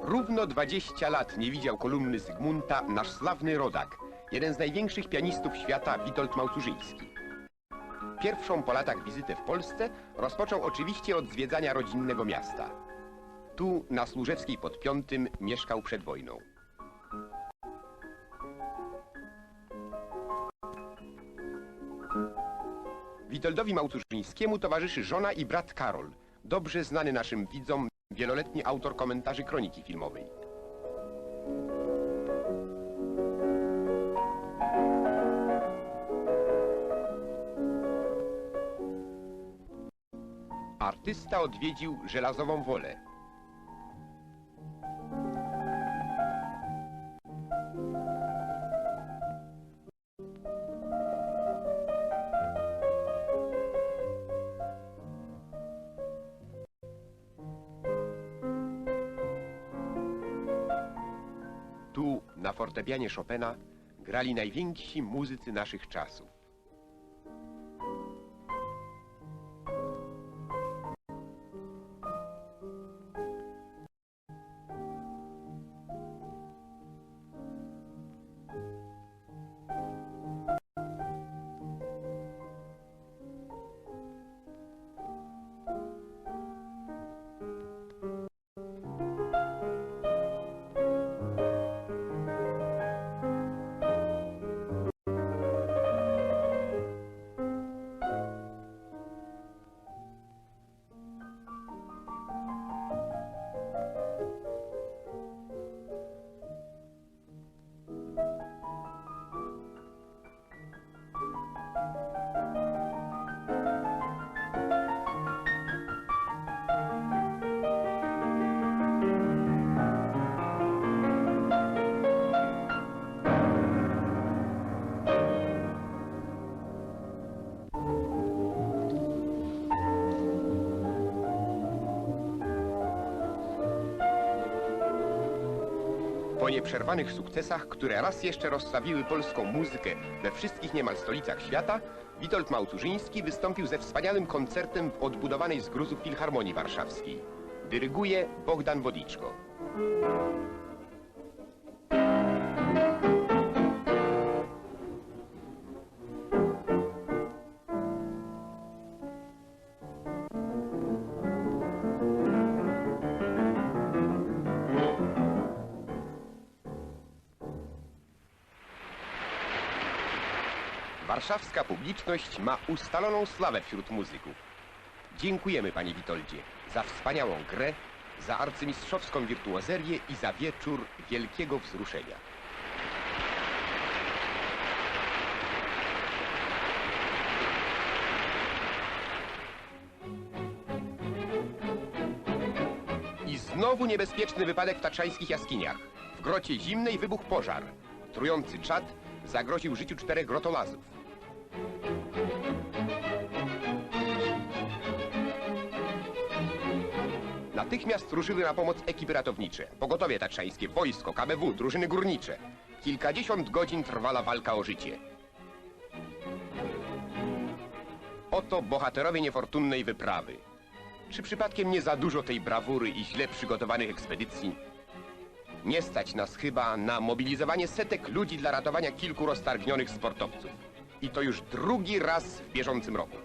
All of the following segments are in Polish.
Równo 20 lat nie widział kolumny Zygmunta nasz sławny rodak, jeden z największych pianistów świata Witold Małturzyński. Pierwszą po latach wizytę w Polsce rozpoczął oczywiście od zwiedzania rodzinnego miasta. Tu, na Służewskiej pod Piątym, mieszkał przed wojną. Witoldowi Małturzyńskiemu towarzyszy żona i brat Karol, dobrze znany naszym widzom wieloletni autor komentarzy kroniki filmowej. Artysta odwiedził żelazową wolę. Tu, na fortepianie Chopina, grali najwięksi muzycy naszych czasów. Nieprzerwanych sukcesach, które raz jeszcze rozstawiły polską muzykę we wszystkich niemal stolicach świata, Witold Małturzyński wystąpił ze wspaniałym koncertem w odbudowanej z gruzów Filharmonii Warszawskiej. Dyryguje Bogdan Wodiczko. Warszawska publiczność ma ustaloną sławę wśród muzyków. Dziękujemy, panie Witoldzie, za wspaniałą grę, za arcymistrzowską wirtuozerię i za wieczór wielkiego wzruszenia. I znowu niebezpieczny wypadek w tatrzańskich jaskiniach. W grocie zimnej wybuchł pożar. Trujący czad zagroził życiu czterech grotolazów. Natychmiast ruszyły na pomoc ekipy ratownicze. Pogotowie tatrzańskie, wojsko, KBW, drużyny górnicze. Kilkadziesiąt godzin trwała walka o życie. Oto bohaterowie niefortunnej wyprawy. Czy przypadkiem nie za dużo tej brawury i źle przygotowanych ekspedycji? Nie stać nas chyba na mobilizowanie setek ludzi dla ratowania kilku roztargnionych sportowców. I to już drugi raz w bieżącym roku.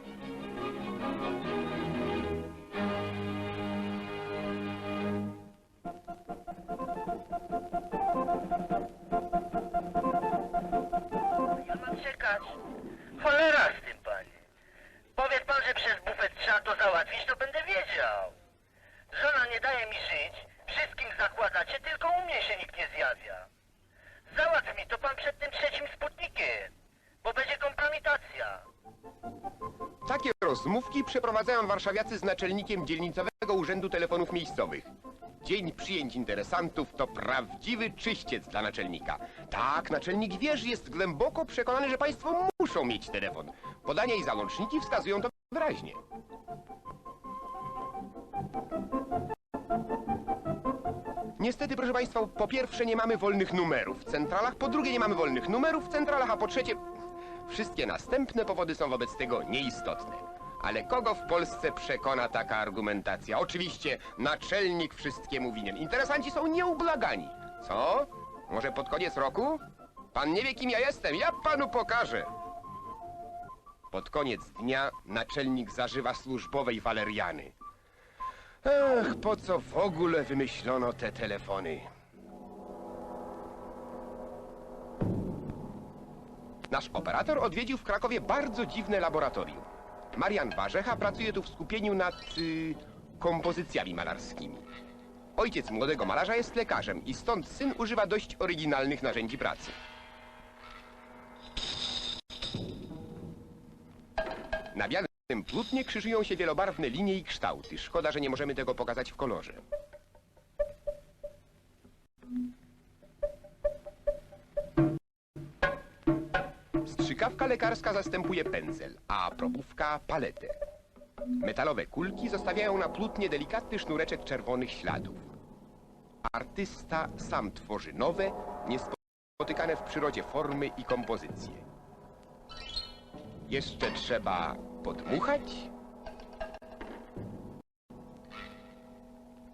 Rozmówki przeprowadzają warszawiacy z naczelnikiem dzielnicowego Urzędu Telefonów Miejscowych. Dzień przyjęć interesantów to prawdziwy czyściec dla naczelnika. Tak, naczelnik wież jest głęboko przekonany, że państwo muszą mieć telefon. Podania i załączniki wskazują to wyraźnie. Niestety, proszę Państwa, po pierwsze nie mamy wolnych numerów w centralach, po drugie nie mamy wolnych numerów w centralach, a po trzecie... Wszystkie następne powody są wobec tego nieistotne. Ale kogo w Polsce przekona taka argumentacja? Oczywiście naczelnik wszystkiemu winien. Interesanci są nieubłagani. Co? Może pod koniec roku? Pan nie wie, kim ja jestem. Ja panu pokażę. Pod koniec dnia naczelnik zażywa służbowej waleriany. Ech, po co w ogóle wymyślono te telefony? Nasz operator odwiedził w Krakowie bardzo dziwne laboratorium. Marian Warzecha pracuje tu w skupieniu nad y, kompozycjami malarskimi. Ojciec młodego malarza jest lekarzem i stąd syn używa dość oryginalnych narzędzi pracy. Na białym płótnie krzyżują się wielobarwne linie i kształty. Szkoda, że nie możemy tego pokazać w kolorze. Lekarska zastępuje pędzel, a probówka paletę. Metalowe kulki zostawiają na płótnie delikatny sznureczek czerwonych śladów. Artysta sam tworzy nowe, niespotykane w przyrodzie formy i kompozycje. Jeszcze trzeba podmuchać.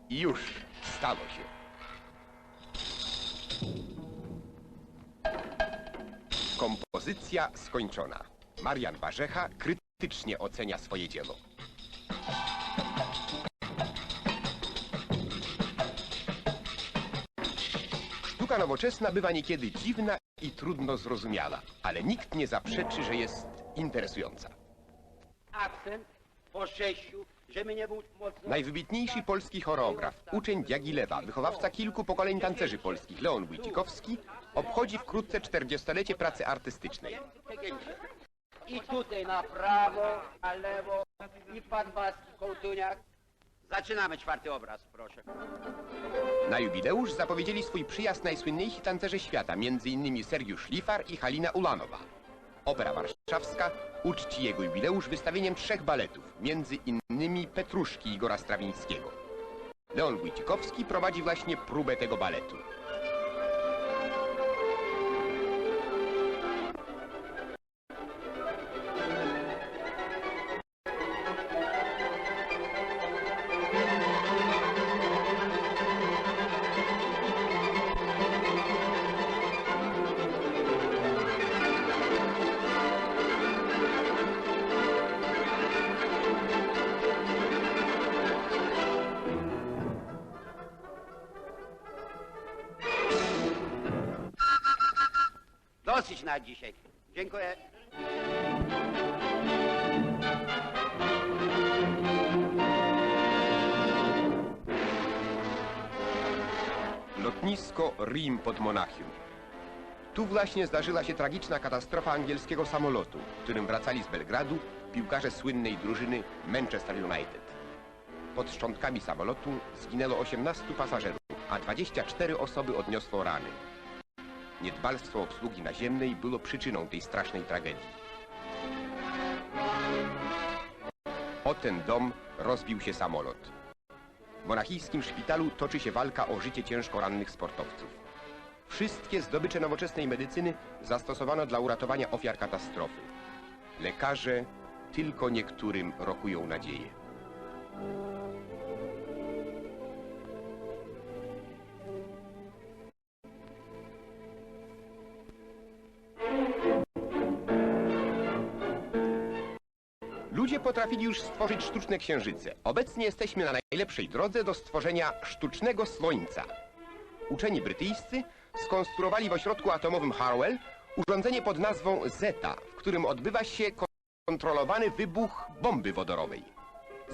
I już stało się. Kompozycja skończona. Marian Warzecha krytycznie ocenia swoje dzieło. Sztuka nowoczesna bywa niekiedy dziwna i trudno zrozumiała, ale nikt nie zaprzeczy, że jest interesująca. akcent po sześciu, żeby nie był mocno... Najwybitniejszy polski choreograf, uczeń Diagilewa, wychowawca kilku pokoleń tancerzy polskich, Leon Wójcikowski, obchodzi wkrótce 40-lecie pracy artystycznej. I tutaj na prawo, na lewo, i pan Waski, kołtuniak. Zaczynamy czwarty obraz, proszę. Na jubileusz zapowiedzieli swój przyjazd najsłynniejsi tancerze świata, m.in. Sergiusz Lifar i Halina Ulanowa. Opera Warszawska uczci jego jubileusz wystawieniem trzech baletów, między innymi Petruszki Igora Strawińskiego. Leon Wójcikowski prowadzi właśnie próbę tego baletu. Dosyć na dzisiaj. Dziękuję. Lotnisko Rim pod Monachium. Tu właśnie zdarzyła się tragiczna katastrofa angielskiego samolotu, którym wracali z Belgradu piłkarze słynnej drużyny Manchester United. Pod szczątkami samolotu zginęło 18 pasażerów, a 24 osoby odniosło rany. Niedbalstwo obsługi naziemnej było przyczyną tej strasznej tragedii. O ten dom rozbił się samolot. W monachijskim szpitalu toczy się walka o życie ciężko rannych sportowców. Wszystkie zdobycze nowoczesnej medycyny zastosowano dla uratowania ofiar katastrofy. Lekarze tylko niektórym rokują nadzieję. Ludzie potrafili już stworzyć sztuczne księżyce. Obecnie jesteśmy na najlepszej drodze do stworzenia sztucznego słońca. Uczeni brytyjscy skonstruowali w ośrodku atomowym Harwell urządzenie pod nazwą Zeta, w którym odbywa się kontrolowany wybuch bomby wodorowej.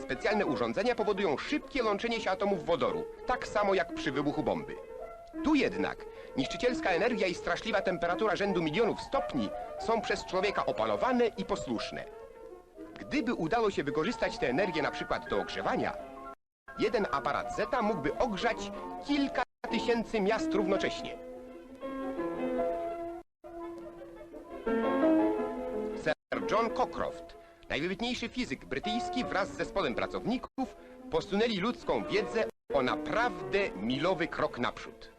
Specjalne urządzenia powodują szybkie łączenie się atomów wodoru, tak samo jak przy wybuchu bomby. Tu jednak niszczycielska energia i straszliwa temperatura rzędu milionów stopni są przez człowieka opanowane i posłuszne. Gdyby udało się wykorzystać tę energię na przykład do ogrzewania, jeden aparat Zeta mógłby ogrzać kilka tysięcy miast równocześnie. Sir John Cockcroft, najwybitniejszy fizyk brytyjski wraz z zespołem pracowników posunęli ludzką wiedzę o naprawdę milowy krok naprzód.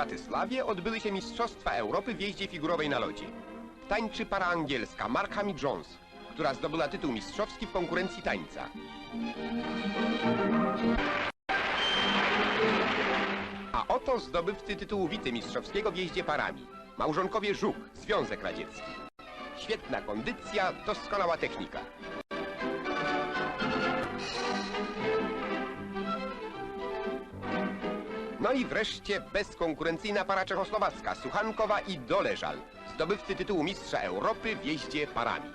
Bratysławie odbyły się Mistrzostwa Europy w jeździe figurowej na lodzie. Tańczy para angielska Markham Jones, która zdobyła tytuł mistrzowski w konkurencji tańca. A oto zdobywcy tytułu wicemistrzowskiego w jeździe parami. Małżonkowie Żuk, Związek Radziecki. Świetna kondycja, doskonała technika. No i wreszcie bezkonkurencyjna para czechosłowacka, Suchankowa i Doleżal, zdobywcy tytułu mistrza Europy w jeździe parami.